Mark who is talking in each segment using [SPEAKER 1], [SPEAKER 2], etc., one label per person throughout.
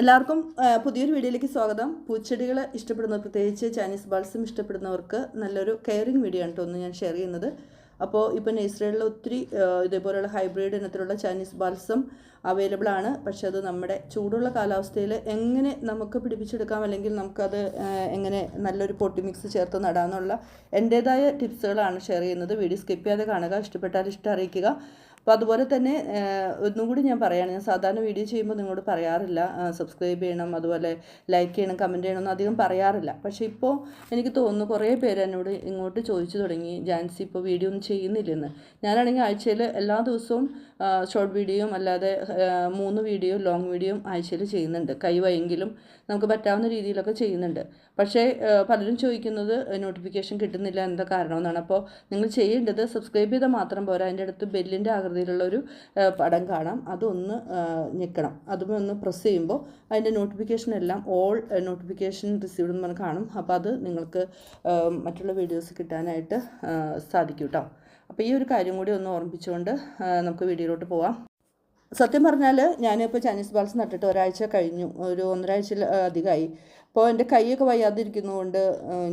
[SPEAKER 1] എല്ലാവർക്കും പുതിയൊരു വീഡിയോയിലേക്ക് സ്വാഗതം. പൂച്ചെടികൾ ഇഷ്ടപ്പെടുന്ന പ്രത്യേകിച്ച് ചൈനീസ് ബാൾസം ഇഷ്ടപ്പെടുന്നവർക്ക് നല്ലൊരു കെയറിങ് വീഡിയോ ആണ് തോന്നുന്നു ഞാൻ ഷെയർ ചെയ്യുന്നത്. അപ്പോൾ ഇപ്പോൾ നേഴ്സറികളിൽ ഒത്തിരി ഇതേപോലെയുള്ള ഹൈബ്രിഡ് ഇനത്തിലുള്ള ചൈനീസ് ബൾസും അവൈലബിൾ ആണ്. പക്ഷെ അത് നമ്മുടെ ചൂടുള്ള കാലാവസ്ഥയിൽ എങ്ങനെ നമുക്ക് പിടിപ്പിച്ചെടുക്കാം അല്ലെങ്കിൽ നമുക്കത് എങ്ങനെ നല്ലൊരു പൊട്ടി മിക്സ് ചേർത്ത് നടാമെന്നുള്ള എന്റേതായ ടിപ്സുകളാണ് ഷെയർ ചെയ്യുന്നത്. വീഡിയോ സ്കിപ്പ് ചെയ്യാതെ കാണുക ഇഷ്ടപ്പെട്ടാൽ ഇഷ്ടം അറിയിക്കുക. അപ്പോൾ അതുപോലെ തന്നെ ഒന്നും കൂടി ഞാൻ പറയുകയാണ്. ഞാൻ സാധാരണ വീഡിയോ ചെയ്യുമ്പോൾ നിങ്ങളോട് പറയാറില്ല സബ്സ്ക്രൈബ് ചെയ്യണം അതുപോലെ ലൈക്ക് ചെയ്യണം കമന്റ് ചെയ്യണം ഒന്നും അധികം പറയാറില്ല. പക്ഷേ ഇപ്പോൾ എനിക്ക് തോന്നുന്നു കുറേ പേര് എന്നോട് ഇങ്ങോട്ട് ചോദിച്ചു തുടങ്ങി ജാൻസി ഇപ്പോൾ വീഡിയോ ഒന്നും ചെയ്യുന്നില്ലെന്ന്. ഞാനാണെങ്കിൽ ആഴ്ചയിൽ എല്ലാ ദിവസവും ഷോർട്ട് വീഡിയോയും അല്ലാതെ മൂന്ന് വീഡിയോ ലോങ് വീഡിയോയും ആഴ്ചയിൽ ചെയ്യുന്നുണ്ട്. കൈവയെങ്കിലും നമുക്ക് പറ്റാവുന്ന രീതിയിലൊക്കെ ചെയ്യുന്നുണ്ട്. പക്ഷേ പലരും ചോദിക്കുന്നത് നോട്ടിഫിക്കേഷൻ കിട്ടുന്നില്ല എന്താ കാരണമെന്നാണ്? അപ്പോൾ നിങ്ങൾ ചെയ്യേണ്ടത് സബ്സ്ക്രൈബ് ചെയ്താൽ മാത്രം പോരാ. അതിന്റെ അടുത്ത് ബെല്ലിന്റെ ആകൃതിയിലുള്ള ഒരു പടം കാണാം. അതൊന്ന് ഞെക്കണം. അതും ഒന്ന് പ്രസ് ചെയ്യുമ്പോൾ അതിന്റെ നോട്ടിഫിക്കേഷൻ എല്ലാം ഓൾ നോട്ടിഫിക്കേഷൻ റിസീവ്ഡ് എന്ന് പറഞ്ഞ് കാണും. അപ്പോൾ അത് നിങ്ങൾക്ക് മറ്റുള്ള വീഡിയോസ് കിട്ടാനായിട്ട് സാധിക്കും കേട്ടോ അപ്പോൾ ഈ ഒരു കാര്യം കൂടി ഒന്ന് ഓർമ്മിപ്പിച്ചുകൊണ്ട് നമുക്ക് വീഡിയോയിലോട്ട് പോവാം. സത്യം പറഞ്ഞാൽ ഞാനിപ്പോൾ ചൈനീസ് ബാൾസ് നട്ടിട്ട് ഒരാഴ്ച കഴിഞ്ഞു. ഒരു ഒന്നരാഴ്ച അധികമായി. അപ്പോൾ എന്റെ കൈയൊക്കെ വയ്യാതിരിക്കുന്നതുകൊണ്ട്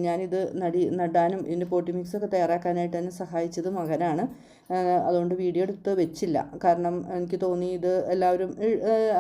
[SPEAKER 1] ഞാനിത് നടി നടാനും ഇതിന്റെ പോട്ടി മിക്സൊക്കെ തയ്യാറാക്കാനായിട്ട് എന്നെ സഹായിച്ചത് മകനാണ്. അതുകൊണ്ട് വീഡിയോ എടുത്ത് വെച്ചില്ല. കാരണം എനിക്ക് തോന്നി ഇത് എല്ലാവരും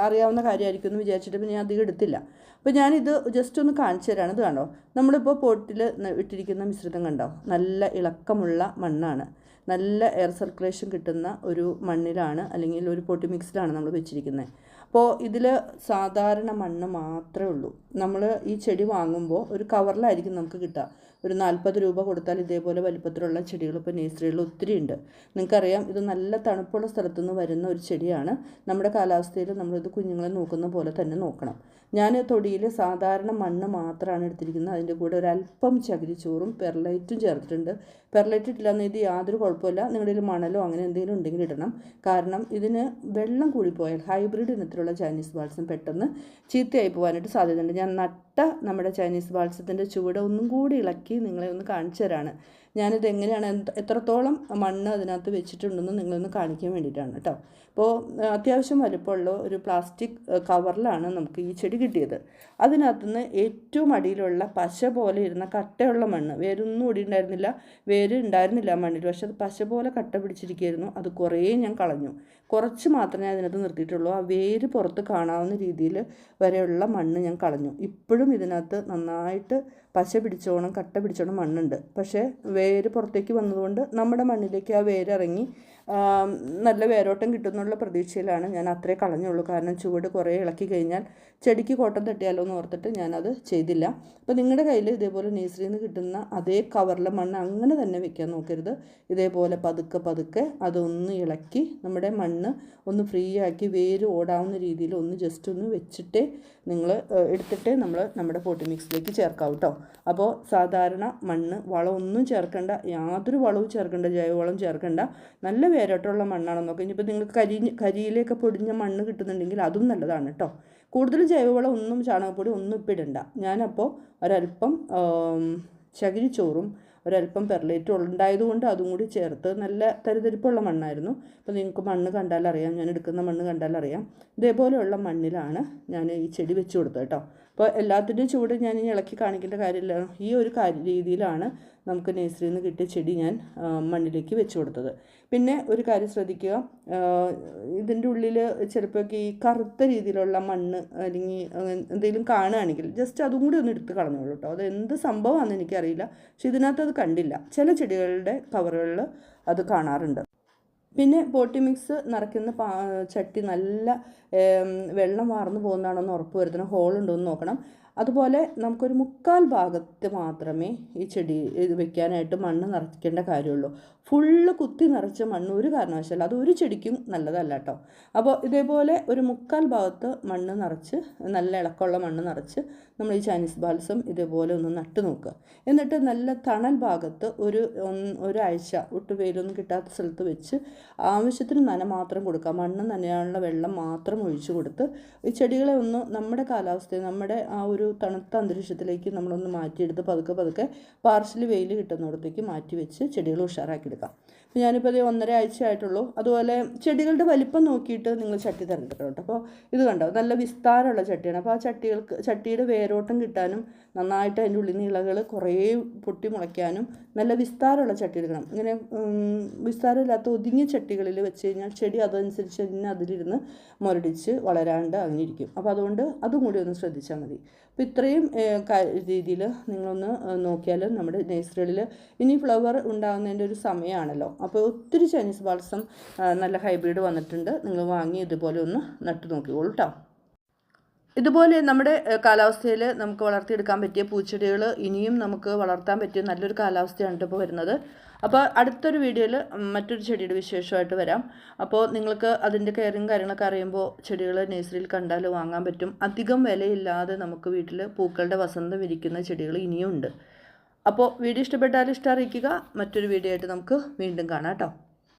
[SPEAKER 1] അറിയാവുന്ന കാര്യമായിരിക്കും എന്ന് വിചാരിച്ചിട്ട് പിന്നെ ഞാൻ അധികം എടുത്തില്ല. അപ്പോൾ ഞാനിത് ജസ്റ്റ് ഒന്ന് കാണിച്ചു തരാണ്. ഇത് കണ്ടോ? നമ്മളിപ്പോൾ പോട്ടിൽ ഇട്ടിരിക്കുന്ന മിശ്രിതം കണ്ടോ? നല്ല ഇളക്കമുള്ള മണ്ണാണ്. നല്ല എയർ സർക്കുലേഷൻ കിട്ടുന്ന ഒരു മണ്ണിലാണ് അല്ലെങ്കിൽ ഒരു പൊട്ടി മിക്സിലാണ് നമ്മൾ വെച്ചിരിക്കുന്നത് അപ്പോൾ ഇതിൽ സാധാരണ മണ്ണ് മാത്രമേ ഉള്ളൂ. നമ്മൾ ഈ ചെടി വാങ്ങുമ്പോൾ ഒരു കവറിലായിരിക്കും നമുക്ക് കിട്ടുക. ഒരു നാൽപ്പത് രൂപ കൊടുത്താൽ ഇതേപോലെ വലിപ്പത്തിലുള്ള ചെടികൾ ഇപ്പോൾ നേഴ്സറികളിൽ ഒത്തിരി ഉണ്ട്. നിങ്ങൾക്കറിയാം ഇത് നല്ല തണുപ്പുള്ള സ്ഥലത്തുനിന്ന് വരുന്ന ഒരു ചെടിയാണ്. നമ്മുടെ കാലാവസ്ഥയിൽ നമ്മളിത് കുഞ്ഞുങ്ങളെ നോക്കുന്ന പോലെ തന്നെ നോക്കണം. ഞാൻ തൊടിയിൽ സാധാരണ മണ്ണ് മാത്രമാണ് എടുത്തിരിക്കുന്നത്. അതിന്റെ കൂടെ ഒരല്പം ചകിരിച്ചോറും പെർലൈറ്റും ചേർത്തിട്ടുണ്ട്. പെർലൈറ്റ് ഇട്ടില്ലാന്ന് ഇത് യാതൊരു കുഴപ്പമില്ല നിങ്ങളുടെ മണലോ അങ്ങനെ എന്തെങ്കിലും ഉണ്ടെങ്കിൽ ഇടണം. കാരണം ഇതിന് വെള്ളം കൂടിപ്പോയാൽ ഹൈബ്രിഡ് ഇനത്തിലുള്ള ചൈനീസ് ബാൾസം പെട്ടെന്ന് ചീത്തയായി പോകാനായിട്ട് സാധ്യതയുണ്ട്. ഞാൻ നട്ട നമ്മുടെ ചൈനീസ് ബാൾസത്തിന്റെ ചുവട് ഒന്നും കൂടി ഇളക്കി നിങ്ങളെ ഒന്ന് കാണിച്ചു തരാണ്. ഞാനിത് എങ്ങനെയാണ് എത്രത്തോളം മണ്ണ് അതിനകത്ത് വെച്ചിട്ടുണ്ടെന്ന് നിങ്ങളൊന്ന് കാണിക്കാൻ വേണ്ടിയിട്ടാണ് കേട്ടോ. അപ്പോൾ അത്യാവശ്യം വലുപ്പമുള്ള ഒരു പ്ലാസ്റ്റിക് കവറിലാണ് നമുക്ക് ഈ ചെടി കിട്ടിയത്. അതിനകത്തുനിന്ന് ഏറ്റവും അടിയിലുള്ള പശ പോലെ ഇരുന്ന കട്ടയുള്ള മണ്ണ് വേരൊന്നും ഓടി ഉണ്ടായിരുന്നില്ല വേര് ഉണ്ടായിരുന്നില്ല മണ്ണിൽ പക്ഷെ അത് പശ പോലെ കട്ട പിടിച്ചിരിക്കുകയായിരുന്നു അത് കുറേ ഞാൻ കളഞ്ഞു. കുറച്ച് മാത്രമേ അതിനകത്ത് നിർത്തിയിട്ടുള്ളൂ ആ വേര് പുറത്ത് കാണാവുന്ന രീതിയിൽ വരെയുള്ള മണ്ണ് ഞാൻ കളഞ്ഞു. ഇപ്പോഴും ഇതിനകത്ത് നന്നായിട്ട് പശ പിടിച്ചോണം കട്ട പിടിച്ചോണം മണ്ണുണ്ട് പക്ഷേ വേര് പുറത്തേക്ക് വന്നതുകൊണ്ട് നമ്മുടെ മണ്ണിലേക്ക് ആ വേരിറങ്ങി ആം, നല്ല വേരോട്ടം കിട്ടുന്നുള്ള പ്രതീക്ഷയിലാണ് ഞാൻ അത്രേ കളഞ്ഞുള്ളൂ. കാരണം ചുവട് കുറേ ഇളക്കി കഴിഞ്ഞാൽ ചെടിക്ക് കോട്ടം തട്ടിയാലോ എന്ന് ഓർത്തിട്ട് ഞാനത് ചെയ്തില്ല. അപ്പോൾ നിങ്ങളുടെ കയ്യിൽ ഇതേപോലെ നേഴ്സറിയിൽ നിന്ന് കിട്ടുന്ന അതേ കവറിലെ മണ്ണ് അങ്ങനെ തന്നെ വെക്കാൻ നോക്കരുത്. ഇതേപോലെ പതുക്കെ പതുക്കെ അതൊന്ന് ഇളക്കി നമ്മുടെ മണ്ണ് ഒന്ന് ഫ്രീ ആക്കി വേര് ഓടാവുന്ന രീതിയിൽ ഒന്ന് ജസ്റ്റ് ഒന്ന് വെച്ചിട്ട് നിങ്ങൾ എടുത്തിട്ട് നമ്മൾ നമ്മുടെ പോട്ടി മിക്സിലേക്ക് ചേർക്കാം കേട്ടോ അപ്പോൾ സാധാരണ മണ്ണ് വളമൊന്നും ചേർക്കേണ്ട യാതൊരു വളവും ചേർക്കേണ്ട ജൈവവളം ചേർക്കേണ്ട. നല്ല വേരോട്ടമുള്ള മണ്ണാണ് നോക്കുക ഇനിയിപ്പോൾ നിങ്ങൾക്ക് കരി കരിയിലേക്ക് പൊടിഞ്ഞ മണ്ണ് കിട്ടുന്നുണ്ടെങ്കിൽ അതും നല്ലതാണ് കേട്ടോ കൂടുതൽ ജൈവവളം ഒന്നും ചാണകപ്പൊടി ഒന്നും ഇപ്പം ഇടണ്ട. ഞാനപ്പോൾ ഒരല്പം ചകിരിച്ചോറും ഒരല്പം പെർലേറ്റും ഉണ്ടായതുകൊണ്ട് അതും കൂടി ചേർത്ത് നല്ല തരിതരിപ്പുള്ള മണ്ണായിരുന്നു. അപ്പോൾ നിങ്ങൾക്ക് മണ്ണ് കണ്ടാലറിയാം. ഞാൻ എടുക്കുന്ന മണ്ണ് കണ്ടാലറിയാം. ഇതേപോലെയുള്ള മണ്ണിലാണ് ഞാൻ ഈ ചെടി വെച്ച് കൊടുത്തത് കേട്ടോ അപ്പോൾ എല്ലാത്തിന്റെയും ചൂട് ഞാൻ ഇനി ഇളക്കി കാണിക്കേണ്ട കാര്യമില്ല. ഈ ഒരു രീതിയിലാണ് നമുക്ക് നേഴ്സറിയിൽ നിന്ന് കിട്ടിയ ചെടി ഞാൻ മണ്ണിലേക്ക് വെച്ച് കൊടുത്തത്. പിന്നെ ഒരു കാര്യം ശ്രദ്ധിക്കുക ഇതിന്റെ ഉള്ളിൽ ചിലപ്പോൾ ഈ കറുത്ത രീതിയിലുള്ള മണ്ണ് അല്ലെങ്കിൽ എന്തെങ്കിലും കാണുകയാണെങ്കിൽ ജസ്റ്റ് അതും കൂടി ഒന്ന് എടുത്ത് കളഞ്ഞോളൂ കേട്ടോ അത് എന്ത് സംഭവമാണെന്ന് എനിക്കറിയില്ല. പക്ഷെ ഇതിനകത്ത് അത് കണ്ടില്ല. ചില ചെടികളുടെ കവറുകളിൽ അത് കാണാറുണ്ട്. പിന്നെ പോട്ടി മിക്സ് നിറയ്ക്കുന്ന പാ ചട്ടി നല്ല വെള്ളം വാർന്നു പോകുന്നതാണോ എന്ന് ഉറപ്പ് വരുത്തണം. ഹോൾ ഉണ്ടോ എന്ന് നോക്കണം. അതുപോലെ നമുക്കൊരു മുക്കാൽ ഭാഗത്ത് മാത്രമേ ഈ ചെടി വെക്കാനായിട്ട് മണ്ണ് നിറയ്ക്കേണ്ട കാര്യമുള്ളൂ. ഫുള്ള് കുത്തി നിറച്ച മണ്ണ് ഒരു കാരണവശാലും അത് ഒരു ചെടിക്കും നല്ലതല്ല കേട്ടോ. അപ്പോൾ ഇതേപോലെ ഒരു മുക്കാൽ ഭാഗത്ത് മണ്ണ് നിറച്ച് നല്ല ഇളക്കമുള്ള മണ്ണ് നിറച്ച് നമ്മൾ ഈ ചൈനീസ് ബാൽസം ഇതേപോലെ ഒന്ന് നട്ടു നോക്കുക. എന്നിട്ട് നല്ല തണൽ ഭാഗത്ത് ഒരു ഒരാഴ്ച ഒട്ട് വെയിലൊന്നും കിട്ടാത്ത സ്ഥലത്ത് വെച്ച് ആവശ്യത്തിന് നന മാത്രം കൊടുക്കുക. മണ്ണ് നനയാനുള്ള വെള്ളം മാത്രം ഒഴിച്ചു കൊടുത്ത് ഈ ചെടികളെ ഒന്ന് നമ്മുടെ കാലാവസ്ഥയിൽ നമ്മുടെ ആ ഒരു തണുത്ത അന്തരീക്ഷത്തിലേക്ക് നമ്മളൊന്ന് മാറ്റിയെടുത്ത് പതുക്കെ പതുക്കെ പാർഷ്യലി വെയിൽ കിട്ടുന്നിടത്തേക്ക് മാറ്റി വെച്ച് ചെടികൾ ഉഷാറാക്കി എടുക്കാം ഞാനിപ്പോൾ ഇത് ഒന്നര ആഴ്ച ആയിട്ടുള്ളൂ അതുപോലെ ചെടികളുടെ വലിപ്പം നോക്കിയിട്ട് നിങ്ങൾ ചട്ടി കേട്ടോ. അപ്പോൾ ഇത് കണ്ടോ? നല്ല വിസ്താരമുള്ള ചട്ടിയാണ്. അപ്പോൾ ആ ചട്ടികൾക്ക് ചട്ടിയുടെ വേരോട്ടം കിട്ടാനും നന്നായിട്ട് അതിന്റെ ഉള്ളിൽ ഇളകൾ കുറേ പൊട്ടി മുളയ്ക്കാനും നല്ല വിസ്താരമുള്ള ചട്ടി എടുക്കണം ഇങ്ങനെ വിസ്താരമില്ലാത്ത ഒതുങ്ങിയ ചട്ടികളിൽ വെച്ച് കഴിഞ്ഞാൽ ചെടി അതനുസരിച്ച് തന്നെ അതിലിരുന്ന് മുരടിച്ച് വളരാണ്ട് അങ്ങനെ ഇരിക്കും അപ്പോൾ അതുകൊണ്ട് അതും കൂടി ഒന്ന് ശ്രദ്ധിച്ചാൽ മതി. അപ്പോൾ ഇത്രയും രീതിയിൽ നിങ്ങളൊന്ന് നോക്കിയാൽ നമ്മുടെ നേഴ്സറികളിൽ ഇനി ഫ്ലവർ ഉണ്ടാകുന്നതിന്റെ ഒരു സമയമാണല്ലോ അപ്പോൾ ഒത്തിരി ചൈനീസ് ബാൾസം നല്ല ഹൈബ്രിഡ് വന്നിട്ടുണ്ട്. നിങ്ങൾ വാങ്ങി ഇതുപോലെ ഒന്ന് നട്ടു നോക്കിക്കോളൂ കേട്ടോ ഇതുപോലെ നമ്മുടെ കാലാവസ്ഥയിൽ നമുക്ക് വളർത്തിയെടുക്കാൻ പറ്റിയ പൂച്ചെടികൾ ഇനിയും നമുക്ക് വളർത്താൻ പറ്റിയ നല്ലൊരു കാലാവസ്ഥയാണ് ഇപ്പോൾ വരുന്നത്. അപ്പോൾ അടുത്തൊരു വീഡിയോയിൽ മറ്റൊരു ചെടിയുടെ വിശേഷമായിട്ട് വരാം. അപ്പോൾ നിങ്ങൾക്ക് അതിന്റെ കെയറിങ് കാര്യങ്ങളൊക്കെ അറിയുമ്പോൾ ചെടികൾ നേഴ്സറിയിൽ കണ്ടാൽ വാങ്ങാൻ പറ്റും. അധികം വിലയില്ലാതെ നമുക്ക് വീട്ടിൽ പൂക്കളുടെ വസന്തം വിരിക്കുന്ന ചെടികൾ ഇനിയും ഉണ്ട്. അപ്പോൾ വീഡിയോ ഇഷ്ടപ്പെട്ടാൽ ഇഷ്ടം അറിയിക്കുക. മറ്റൊരു വീഡിയോ ആയിട്ട് നമുക്ക് വീണ്ടും കാണാം കേട്ടോ.